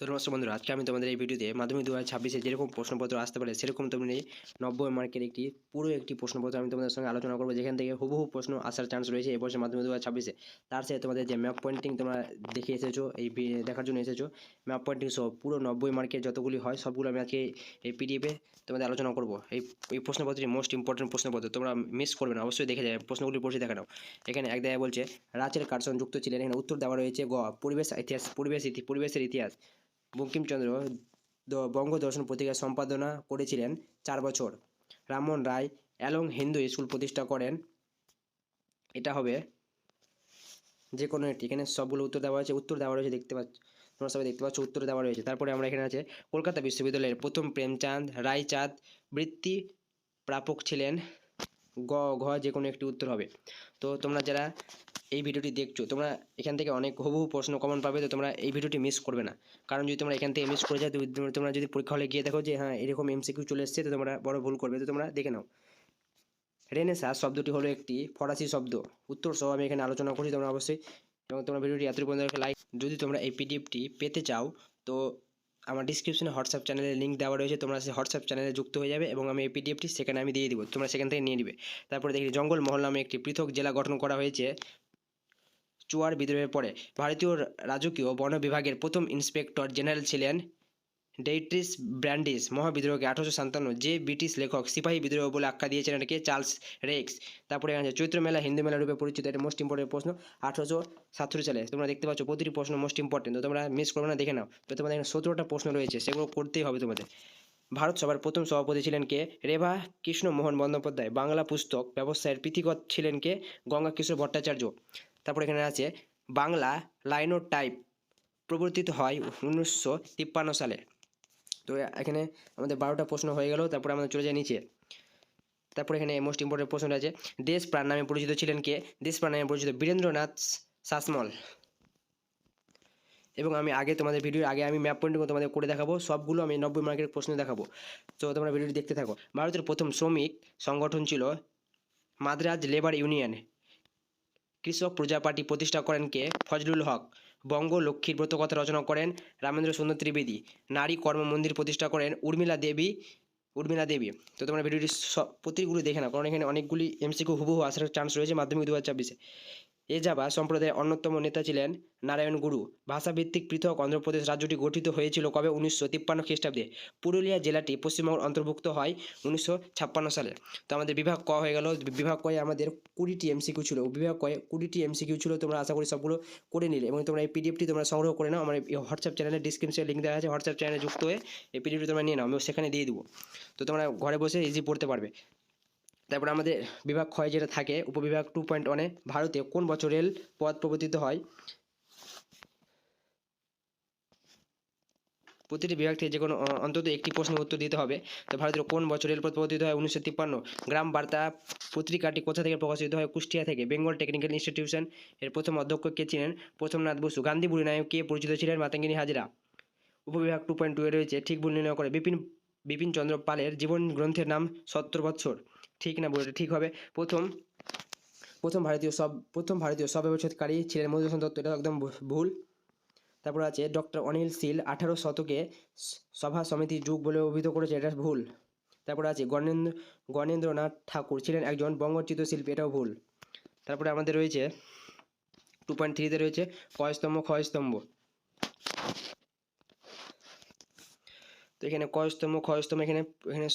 তো নমস্কার বন্ধুরা, আজকে আমি তোমাদের এই ভিডিওতে মাধ্যমিক দু হাজার যেরকম প্রশ্নপত্র আসতে পারে, সেরকম তুমি নব্বই মার্কের একটি, পুরো একটি প্রশ্নপত্র আমি তোমাদের সঙ্গে আলোচনা করব, যেখান থেকে হুবহু প্রশ্ন আসার চান্স রয়েছে এই বছর মাধ্যমিক দু হাজার ছাব্বিশে। তার সাথে তোমাদের যে ম্যাপ পয়েন্টিং তোমরা দেখে এসেছ, এই দেখার জন্য এসেছ ম্যাপ পয়েন্টিং সহ পুরো নব্বই মার্কের যতগুলি হয়, সবগুলো আমি আজকে এই পিডিএফে তোমাদের আলোচনা করব। এই এই প্রশ্নপত্রটি মোস্ট ইম্পর্টেন্ট প্রশ্নপত্র, তোমরা মিস করবে না, অবশ্যই দেখে যাবে, প্রশ্নগুলি পড়ে দেখে নাও। এখানে এক জায়গায় বলছে রাচের কার্সন যুক্ত ছিলেন, এখানে উত্তর দেওয়া রয়েছে গ, পরিবেশ ইতিহাস, পরিবেশ ইতি, পরিবেশের ইতিহাস। বঙ্কিমচন্দ্র বঙ্গদর্শন পত্রিকা সম্পাদনা করেছিলেন চার বছর। রামমোহন রায় অ্যালং হিন্দু স্কুল প্রতিষ্ঠা করেন। এটা হবে যে কোনো একটি। এখানে সবগুলো উত্তর দেওয়া আছে উত্তর দেওয়া রয়েছে দেখতে পাচ্ছ তোমরা সবাই দেখতে পাচ্ছ, উত্তর দেওয়া রয়েছে। তারপরে আমরা এখানে আছে কলকাতা বিশ্ববিদ্যালয়ের প্রথম প্রেমচাঁদ রায়চাঁদ। বৃত্তি প্রাপক ছিলেন গ, ঘ যে কোনো একটি উত্তর হবে। তো তোমরা যারা এই ভিডিওটি দেখছ, তোমরা এখান থেকে অনেক হুবহু প্রশ্ন কমন পাবে, তো তোমরা এই ভিডিওটি মিস করবে না। কারণ যদি তোমরা এখান থেকে মিস করে যাও তোমরা- যদি পরীক্ষা হলে গিয়ে দেখো যে হ্যাঁ এরকম এমসিকিউ চলে এসছে, তো তোমরা বড় ভুল করবে, তো তোমরা দেখে নাও। রেনেসা শব্দটি হলো একটি ফরাসি শব্দ। উত্তর সহ আমি এখানে আলোচনা করছি, তোমরা অবশ্যই এবং তোমরা ভিডিওটি এত পর্যন্ত লাইক যদি তোমরা এই পিডিএফটি পেতে চাও, তো আমার ডিসক্রিপশনে হোয়াটসঅ্যাপ চ্যানেলের লিঙ্ক দেওয়া রয়েছে, তোমরা সেই হোয়াটসঅ্যাপ চ্যানেলে যুক্ত হয়ে যাবে, এবং আমি এই পিডিএফটি সেখানে আমি দিয়ে দিব, তোমরা সেখান থেকে নিয়ে নিবে। তারপরে দেখি, জঙ্গল মহল নামে একটি পৃথক জেলা গঠন করা হয়েছে। চুয়ার বিদ্রোহের পরে ভারতীয় রাজকীয় বন বিভাগের প্রথম ইন্সপেক্টর জেনারেল ছিলেন ডেইট্রিস ব্র্যান্ডিস। মহাবিদ্রোহকে আঠারোশো সাতান্ন যে ব্রিটিশ লেখক সিপাহী বিদ্রোহ বলে আখ্যা দিয়েছেন এটাকে চার্লস রেক্স। তারপরে এখানে চৈত্র মেলা, হিন্দু মেলা রূপে পরিচিত এটা মোস্ট ইম্পর্টেন্ট প্রশ্ন। আঠারোশো সাতষট্টি সালে তোমরা দেখতে পাচ্ছ প্রতিটি প্রশ্ন মোস্ট ইম্পর্টেন্ট তো তোমরা মিস করবে না, দেখে নাও। তো তোমাদের এখানে সতেরোটা প্রশ্ন রয়েছে, সেগুলো করতেই হবে তোমাদের। ভারত সভার প্রথম সভাপতি ছিলেন কে? রেভা কৃষ্ণমোহন বন্দ্যোপাধ্যায়। বাংলা পুস্তক ব্যবসায়ের পৃথিকত ছিলেন কে? গঙ্গা কিশোর ভট্টাচার্য। তারপর এখানে আছে বাংলা লাইনো টাইপ প্রবর্তিত হয় উনিশশো তিপ্পান্ন সালে। তো এখানে আমাদের বারোটা প্রশ্ন হয়ে গেল, তারপরে আমাদের চলে যায় নিচে। তারপরে এখানে মোস্ট ইম্পর্টেন্ট প্রশ্ন আছে, দেশ প্রাণ নামে পরিচিত ছিলেন কে? দেশ প্রাণ নামে পরিচিত বীরেন্দ্রনাথ শাসমল। এবং আমি আগে তোমাদের ভিডিওর আগে আমি ম্যাপ পয়েন্টিং তোমাদের করে দেখাবো, সবগুলো আমি নব্বই মার্কের প্রশ্ন দেখাবো। তো তোমরা ভিডিওটি দেখতে থাকো। ভারতের প্রথম শ্রমিক সংগঠন ছিল মাদ্রাজ লেবার ইউনিয়ন কৃষক প্রজা পার্টি প্রতিষ্ঠা করেন কে? ফজলুল হক। বঙ্গ লক্ষ্মীর ব্রতকথা রচনা করেন রামেন্দ্র সুন্দর ত্রিবেদী। নারী কর্ম মন্দির প্রতিষ্ঠা করেন উর্মিলা দেবী। উর্মিলা দেবী। তো তোমরা ভিডিওটি সব প্রতিগুলো দেখে না কারণ এখানে অনেকগুলি এমসিকিউ হুবহু আসার চান্স রয়েছে মাধ্যমিক দু হাজার এজাবা সম্প্রদায়ের অন্যতম নেতা ছিলেন নারায়ণ গুরু। ভাষাভিত্তিক পৃথক অন্ধ্রপ্রদেশ রাজ্যটি গঠিত হয়েছিল কবে? উনিশশো তিপ্পান্ন খ্রিস্টাব্দে। পুরুলিয়া জেলাটি পশ্চিমবঙ্গের অন্তর্ভুক্ত হয় উনিশশো ছাপ্পান্ন সালে। তো আমাদের বিভাগ ক হয়ে গেল। বিভাগ কয়ে আমাদের কুড়িটি এমসিকিউ ছিল। বিভাগ কয়ে কুড়িটি এমসিকিউ ছিল। তোমরা আশা করি সবগুলো করে নিলে এবং তোমরা এই পিডিএফটি তোমরা সংগ্রহ করে নাও। আমার এই হোয়াটসঅ্যাপ চ্যানেলের ডিসক্রিপশনে লিঙ্ক দেওয়া আছে। হোয়াটসঅ্যাপ চ্যানেলে যুক্ত হয়ে এই পিডিএফটি তোমরা নিয়ে নাও। আমি সেখানে দিয়ে দেবো। তো তোমরা ঘরে বসে ইজি পড়তে পারবে। তারপর আমাদের বিভাগ ক্ষয় যেটা থাকে, উপবিভাগ টু পয়েন্ট ওয়ানে ভারতে কোন বছর রেল পথ প্রবর্তিত হয়? প্রতিটি বিভাগ থেকে যে কোনো অন্তত একটি প্রশ্নের উত্তর দিতে হবে। তো ভারতের কোন বছর রেলপথ প্রবর্তিত হয়? উনিশশো তিপ্পান্ন। গ্রাম বার্তা পত্রিকাটি কোথা থেকে প্রকাশিত হয়? কুষ্টিয়া থেকে। বেঙ্গল টেকনিক্যাল ইনস্টিটিউশন এর প্রথম অধ্যক্ষ কে ছিলেন? প্রথমনাথ বসু। গান্ধী বুড়ি কে পরিচিত ছিলেন? মাতাঙ্গিনী হাজরা। উপবিভাগ টু পয়েন্ট টু এ রয়েছে। ঠিক ভুল নির্ণয় করে। বিপিন বিপিন চন্দ্র পালের জীবন গ্রন্থের নাম সত্তর বৎসর। ঠিক না বলে ঠিক হবে। প্রথম প্রথম ভারতীয় সব, প্রথম ভারতীয় সব ব্যবচ্ছেদকারী ছিলেন মধুসূদন দত্ত, এটা একদম ভুল। তারপর আছে ডক্টর অনিল শীল, আঠারো শতকে সভা সমিতি যুগ বলে অভিহিত করেছে, এটা ভুল। তারপরে আছে গণেন্দ্র, গণেন্দ্রনাথ ঠাকুর, ছিলেন একজন বঙ্গ চিত্রশিল্পী এটাও ভুল। তারপরে আমাদের রয়েছে টু পয়েন্ট থ্রিতে রয়েছে কয়স্তম্ভ, ক্ষয়স্তম্ভ। তো এখানে কয়স্তম্ভ, ক্ষয়স্তম্ভ, এখানে এখানে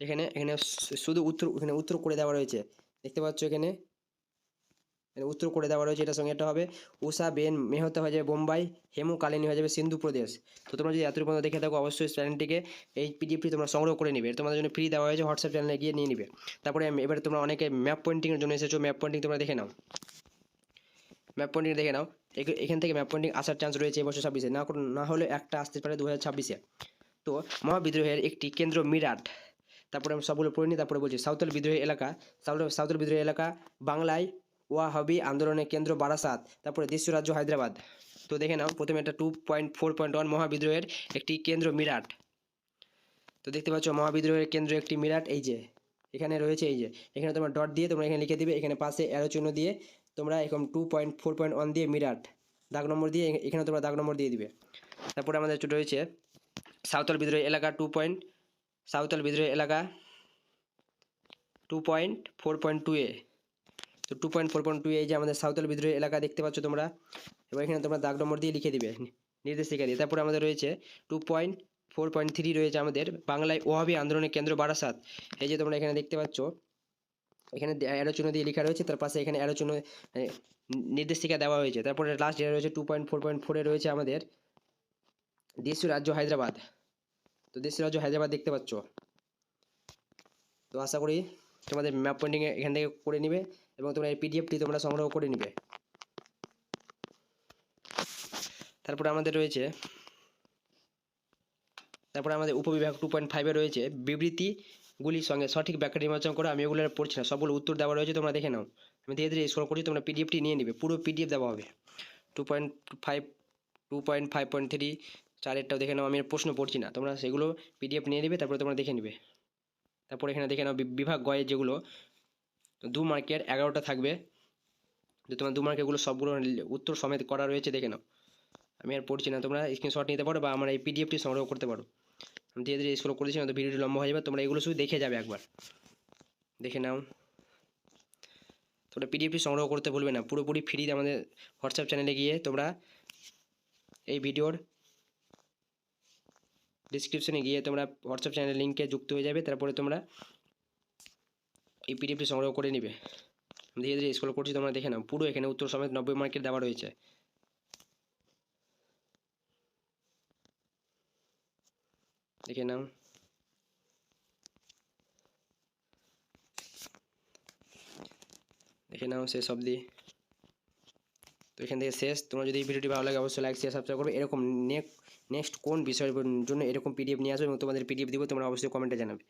এখানে এখানে শুধু উত্তর, এখানে উত্তর করে দেওয়া রয়েছে। দেখতে পাচ্ছ এখানে? উত্তর করে দেওয়া রয়েছে, এটার সঙ্গে এটা হবে। উষা বেন মেহতা হয়ে যাবে বোম্বাই, হেমু কালিনী হয়ে যাবে সিন্ধু প্রদেশ। তো তোমরা যদি এতটুকু দেখে থাকো, অবশ্যই চ্যানেলটিকে, এই পিডিএফটি তোমরা সংগ্রহ করে নিবে। তোমাদের জন্য ফ্রি দেওয়া হয়েছে, হোয়াটসঅ্যাপ চ্যানেলে গিয়ে নিয়ে নিবে। তারপরে এবারে তোমরা অনেকে ম্যাপ পয়েন্টিংয়ের জন্য এসেছ ম্যাপ পয়েন্টিং তোমরা দেখে নাও। ম্যাপ পয়েন্টিং দেখে নাও। এখ- এখান থেকে ম্যাপ পয়েন্টিং আসার চান্স রয়েছে এবছর ছাব্বিশে। না না হলে একটা আসতে পারে দু হাজার ছাব্বিশে। তো মহাবিদ্রোহের একটি কেন্দ্র মিরাট। তারপরে আমি সবগুলো পড়ে নিই, তারপরে বলছি, সাঁওতাল বিদ্রোহী এলাকা সাউল সাঁওতাল বিদ্রোহী এলাকা, বাংলায় ওয়াহাবি আন্দোলনের কেন্দ্র বারাসাত, তারপরে দেশীয় রাজ্য হায়দ্রাবাদ। তো দেখে নাও, প্রথমে একটা two point four point one মহাবিদ্রোহের একটি কেন্দ্র মিরাট। তো দেখতে পাচ্ছ, মহাবিদ্রোহের কেন্দ্র একটি মিরাট, এই যে, এখানে রয়েছে, এই যে, এখানে তোমরা ডট দিয়ে তোমরা এখানে লিখে দিবে, এখানে পাশে অ্যারো চিহ্ন দিয়ে তোমরা এরকম two point four point one দিয়ে মিরাট, দাগ নম্বর দিয়ে এখানে তোমরা দাগ নম্বর দিয়ে দিবে। তারপরে আমাদের রয়েছে, সাঁওতাল বিদ্রোহী এলাকা টু পয়েন্ট সাঁওতাল বিদ্রোহী এলাকা two point four point two এ তো two point four point two এই যে আমাদের সাঁওতাল বিদ্রোহী এলাকা দেখতে পাচ্ছ তোমরা, এবার এখানে তোমরা দাগ নম্বর দিয়ে লিখে দিবে নির্দেশিকা দিয়ে। তারপরে আমাদের রয়েছে two point four point three রয়েছে আমাদের বাংলায় ওহাবি আন্দোলনের কেন্দ্র বারাসাত। এই যে তোমরা এখানে দেখতে পাচ্ছ, এখানে অ্যারো দিয়ে লেখা রয়েছে, তার পাশে এখানে অ্যারো নির্দেশিকা দেওয়া হয়েছে। তারপরে লাস্ট যেটা রয়েছে টু পয়েন্ট ফোর পয়েন্ট ফোরে রয়েছে আমাদের দেশীয় রাজ্য হায়দ্রাবাদ। তো দেশীয় রাজ্য হায়দ্রাবাদ দেখতে পাচ্ছ? তো আশা করি তোমাদের ম্যাপ পয়েন্টিং এখান থেকে করে নিবে এবং তোমরা এই পিডিএফটি তোমরা সংগ্রহ করে নিবে। তারপরে আমাদের রয়েছে, তারপরে আমাদের উপবিভাগ টু পয়েন্ট ফাইভে রয়েছে, বিবৃতিগুলির সঙ্গে সঠিক ব্যাখ্যা নির্বাচন করে, আমি আর পড়ছি না, সবগুলো উত্তর দেওয়া রয়েছে, তোমরা দেখে নাও। আমি ধীরে ধীরে স্ক্রল করছি তোমরা পিডিএফটি নিয়ে নিবে, পুরো পিডিএফ দেওয়া হবে। Two point five two point five point three চারেরটাও দেখে নাও, আমি প্রশ্ন পড়ছি না। তোমরা সেগুলো পিডিএফ নিয়ে নিবে, তারপরে তোমরা দেখে নিবে। তারপরে এখানে দেখে নাও বিভাগ গয়ে যেগুলো, দু মার্কের এগারোটা থাকবে। যে তোমার দু মার্কেরগুলো সবগুলো উত্তর সমেত করা রয়েছে, দেখে নাও। আমি আর পড়ছি না, তোমরা স্ক্রিনশট নিতে পারো বা আমার এই পিডিএফটি সংগ্রহ করতে পারো। আমি ধীরে ধীরে স্ক্রল করেছি না ভিডিওটি লম্বা হয়ে যাবে, তোমরা এগুলো শুধু দেখে যাবে একবার। দেখে নাও। তোমরা পিডিএফটি সংগ্রহ করতে ভুলবে না, পুরোপুরি ফ্রিতে আমাদের হোয়াটসঅ্যাপ চ্যানেলে গিয়ে তোমরা এই ভিডিওর ডিসক্রিপশনে গিয়ে তোমরা হোয়াটসঅ্যাপ চ্যানেলের লিঙ্কে যুক্ত হয়ে যাবে, তারপরে তোমরা এই পিডিএফটি সংগ্রহ করে নিবে। ধীরে ধীরে স্ক্রল করছি, তোমরা দেখে নাও, পুরো এখানে উত্তর সমেত নব্বই মার্কের দেওয়া রয়েছে। দেখে নাও। দেখে নাও, শেষ অবধি। তো এখান থেকে শেষ। তোমার যদি ভিডিওটি ভালো লাগে, অবশ্যই লাইক শেয়ার সাবস্ক্রাইব করবে। এরকম নেক্সট কোন বিষয়ের জন্য এরকম পিডিএফ নিয়ে আসবে এবং তোমাদের পিডিএফ দেবো, তোমরা অবশ্যই কমেন্টে জানাবে।